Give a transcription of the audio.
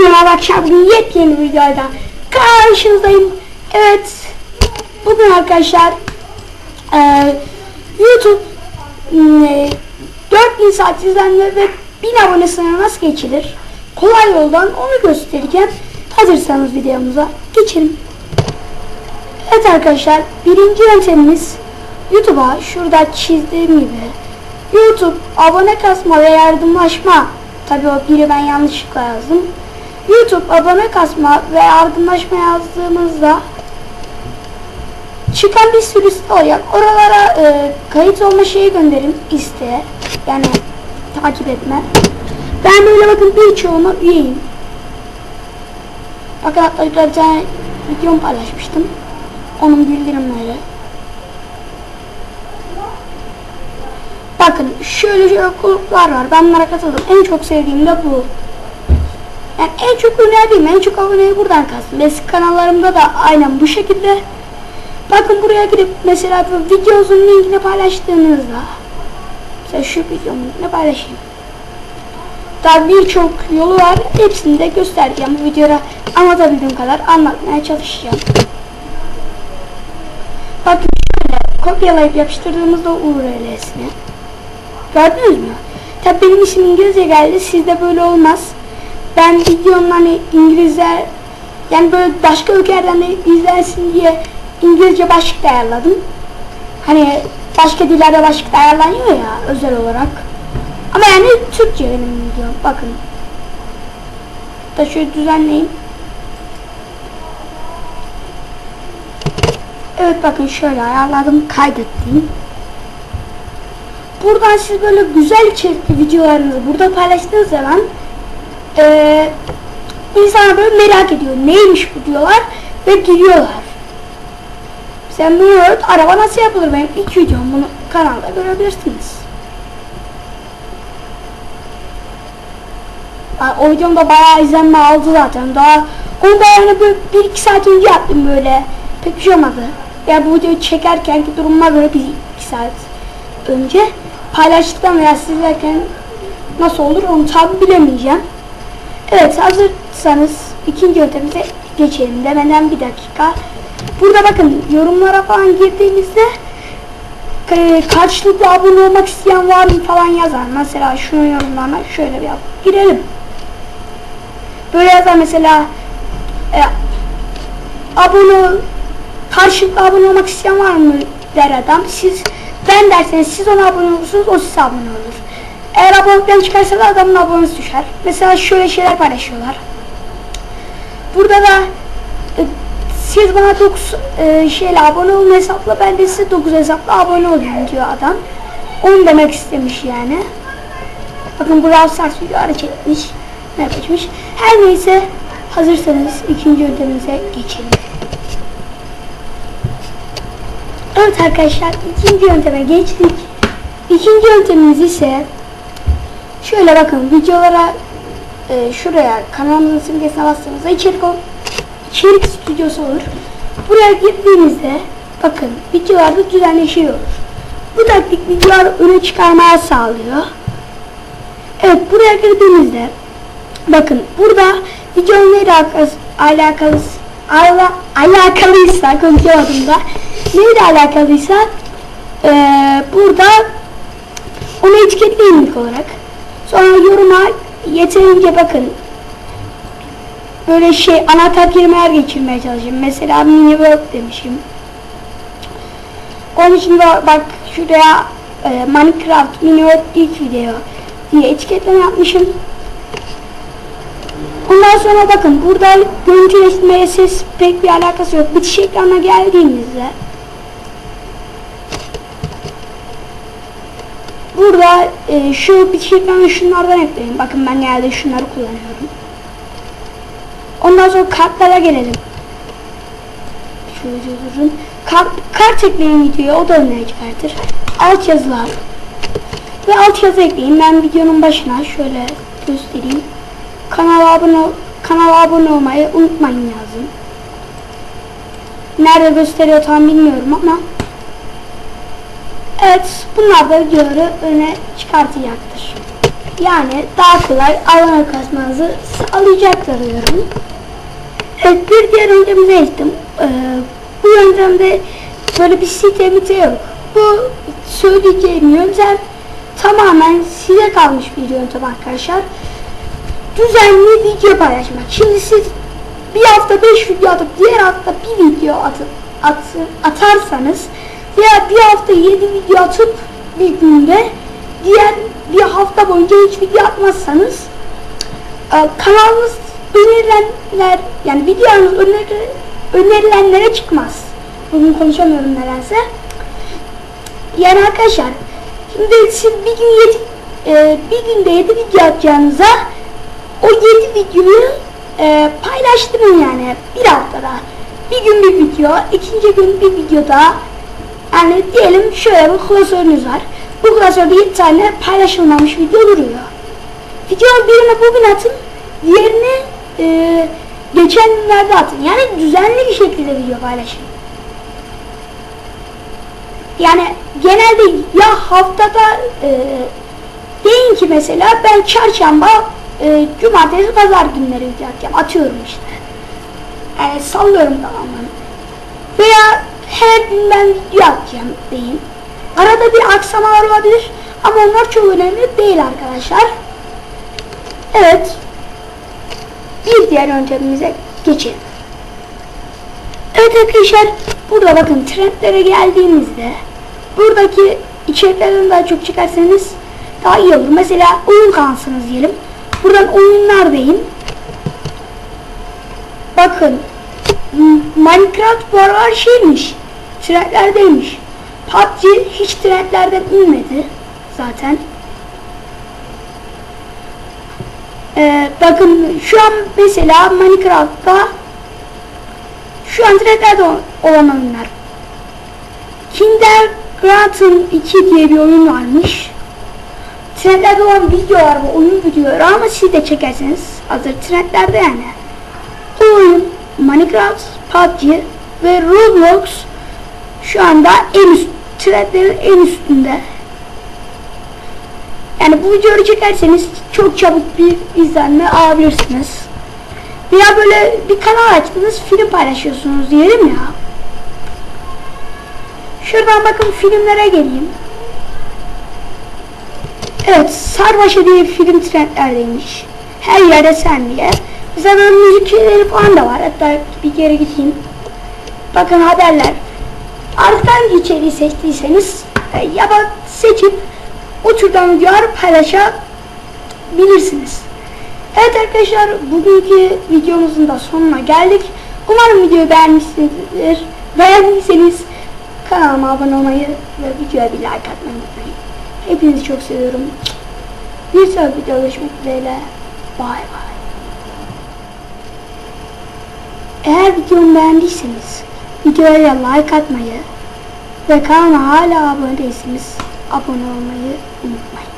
Bugün akşam bugün yepyeni bir videoyla karşınızdayım. Evet. Bugün arkadaşlar eee YouTube eee, 4000 saat izlenme ve 1000 abone sınırı nasıl geçilir? Kolay yoldan onu göstereceğim. Hazırsanız videomuza geçelim. Evet arkadaşlar birinci yöntemimiz YouTube'a şurada çizdiğim gibi YouTube abone kasma ve yardımlaşma tabi o biri ben yanlışlıkla yazdım. YouTube abone kasma ve yardımlaşma yazdığımızda çıkan bir sürü site olacak. Oralara e, kayıt olma şeyi gönderin isteğe. Yani takip etme. Ben böyle bakın birçoğuna üyeyim. Bakın hatta bir tane videomu paylaşmıştım. Onun bildirimleri. Bakın şöyle şöyle gruplar var. Ben bunlara katıldım. En çok sevdiğim de bu. Yani en çok önerdiğim, en çok aboneyi buradan kastım. Eski kanallarımda da aynen bu şekilde. Bakın buraya girip mesela videonun linkini paylaştığınızda mesela şu videonun linkini paylaşayım. Daha birçok yolu var. Hepsini de göstereceğim bu videoda anlatabildiğim kadar anlatmaya çalışacağım. Bakın şöyle kopyalayıp yapıştırdığımızda URL'sini. Gördünüz mü? Tabi benim isim İngilizce geldi. Sizde böyle olmaz. Ben videonun hani İngilizler yani böyle başka ülkelerden de izlensin diye İngilizce başlık ayarladım. Hani başka dillerde başlık da ayarlanıyor ya özel olarak. Ama yani Türkçe benim videom. Bakın. Da şöyle düzenleyeyim. Evet bakın şöyle ayarladım kaydettim. Buradan siz böyle güzel içerikli videolarınızı burada paylaştığınız zaman eee insanlar böyle merak ediyor. Neymiş bu diyorlar ve giriyorlar. Sen bunu öğret, araba nasıl yapılır benim ilk videom bunu kanalda görebilirsiniz. Yani o videom da bayağı izlenme aldı zaten. Daha onu da yani böyle bir iki saat önce yaptım böyle. Pek bir şey olmadı. Ya bu videoyu çekerken ki durumuma göre bir iki saat önce paylaştıktan veya sizlerken nasıl olur onu tabi bilemeyeceğim. Evet hazırsanız ikinci yöntemimize geçelim. Demeden bir dakika. Burada bakın yorumlara falan girdiğimizde e, karşılıklı abone olmak isteyen var mı falan yazar. Mesela şunun yorumlarına şöyle bir yap. Girelim. Böyle yazar mesela e, abone karşılıklı abone olmak isteyen var mı der adam. Siz ben derseniz siz ona abone olursunuz o size abone olur. Eğer abonelikten çıkarsa da adamın abonesi düşer. Mesela şöyle şeyler paylaşıyorlar. Burada da e, siz bana 9 e, şeyle abone olun hesapla ben de size 9 hesapla abone olayım diyor adam. Onu demek istemiş yani. Bakın Brawl Stars videoları çekmiş. Ne yapmış. Her neyse hazırsanız ikinci yöntemimize geçelim. Evet arkadaşlar ikinci yönteme geçtik. İkinci yöntemimiz ise şöyle bakın videolara e, şuraya kanalımızın simgesine bastığımızda içerik, içerik stüdyosu olur. Buraya girdiğinizde bakın videolarda düzenleşiyor. Bu taktik videolar öne çıkarmaya sağlıyor. Evet buraya girdiğimizde bakın burada videonun neyle alakası, alakalı, ala, alakalıysa konuşamadım da neyle alakalıysa eee burada onu etiketleyin ilk olarak. Sonra yoruma yeterince bakın böyle şey anahtar kelimeler geçirmeye çalışayım. Mesela mini work demişim. Onun için bak şuraya e, Minecraft mini work ilk video diye etiketleme yapmışım. Ondan sonra bakın burada görüntüleştirmeye ses pek bir alakası yok. Bitiş ekranına geldiğimizde burada e, şu bitiş ekranı şunlardan ekleyin. Bakın ben genelde şunları kullanıyorum. Ondan sonra kartlara gelelim. Şöyle durun. Kart, kart ekleyin videoya o da önüne çıkartır. Alt yazılar. Ve alt yazı ekleyin. Ben videonun başına şöyle göstereyim. Kanala abone kanala abone olmayı unutmayın yazın. Nerede gösteriyor tam bilmiyorum ama Evet bunlar da videoları öne çıkartacaktır. Yani daha kolay alana kasmanızı sağlayacaktır diyorum. Evet bir diğer yöntemimize gittim. Ee, bu yöntemde böyle bir site mite yok. Bu söyleyeceğim yöntem tamamen size kalmış bir yöntem arkadaşlar. Düzenli video paylaşmak. Şimdi siz bir hafta 5 video atıp diğer hafta bir video atıp atı, atarsanız veya bir hafta 7 video atıp bir günde diğer bir hafta boyunca hiç video atmazsanız e, kanalınız önerilenler yani videonuz öneri, önerilenlere çıkmaz. Bugün konuşamıyorum nedense. Yani arkadaşlar şimdi siz bir gün yedi, e, bir günde 7 video atacağınıza o 7 videoyu e, paylaştırın yani bir haftada. Bir gün bir video, ikinci gün bir video daha. Yani diyelim şöyle bir klasörünüz var. Bu klasörde 7 tane paylaşılmamış video duruyor. Videonun birini bugün atın, diğerini e, geçen günlerde atın. Yani düzenli bir şekilde video paylaşın. Yani genelde ya haftada e, deyin ki mesela ben çarşamba, e, cumartesi, pazar günleri video. Atıyorum işte. Yani sallıyorum tamamen. Veya gün ben video atacağım deyin. Arada bir aksamalar olabilir ama onlar çok önemli değil arkadaşlar. Evet. Bir diğer yöntemimize geçelim. Evet arkadaşlar burada bakın trendlere geldiğimizde buradaki içeriklerden daha çok çıkarsanız daha iyi olur. Mesela oyun kansınız diyelim. Buradan oyunlar deyin. Bakın Minecraft bu aralar şeymiş. Trendlerdeymiş. PUBG hiç trendlerden inmedi zaten. Ee, bakın şu an mesela Minecraft'ta şu an trendlerde olan oyunlar. Kindergarten 2 diye bir oyun varmış. Trendlerde olan videolar bu oyun videoları ama siz de çekerseniz hazır trendlerde yani. O oyun Minecraft, PUBG ve Roblox şu anda en üst trendlerin en üstünde. Yani bu videoyu çekerseniz çok çabuk bir izlenme alabilirsiniz. Veya böyle bir kanal açtınız film paylaşıyorsunuz diyelim ya. Şuradan bakın filmlere geleyim. Evet, Sarbaşı diye film trendlerdeymiş. Her yerde sen diye. Mesela böyle müzikleri falan da var. Hatta bir kere gideyim. Bakın haberler. Artık hangi içeriği seçtiyseniz e, ya da seçip o türden videolar paylaşabilirsiniz. Evet arkadaşlar bugünkü videomuzun da sonuna geldik. Umarım videoyu beğenmişsinizdir. Beğendiyseniz kanalıma abone olmayı ve videoya bir like atmayı unutmayın. Hepinizi çok seviyorum. Bir sonraki videoda görüşmek dileğiyle. Bay bay. Eğer videomu beğendiyseniz videoya like atmayı ve kanala hala abone değilseniz abone olmayı unutmayın.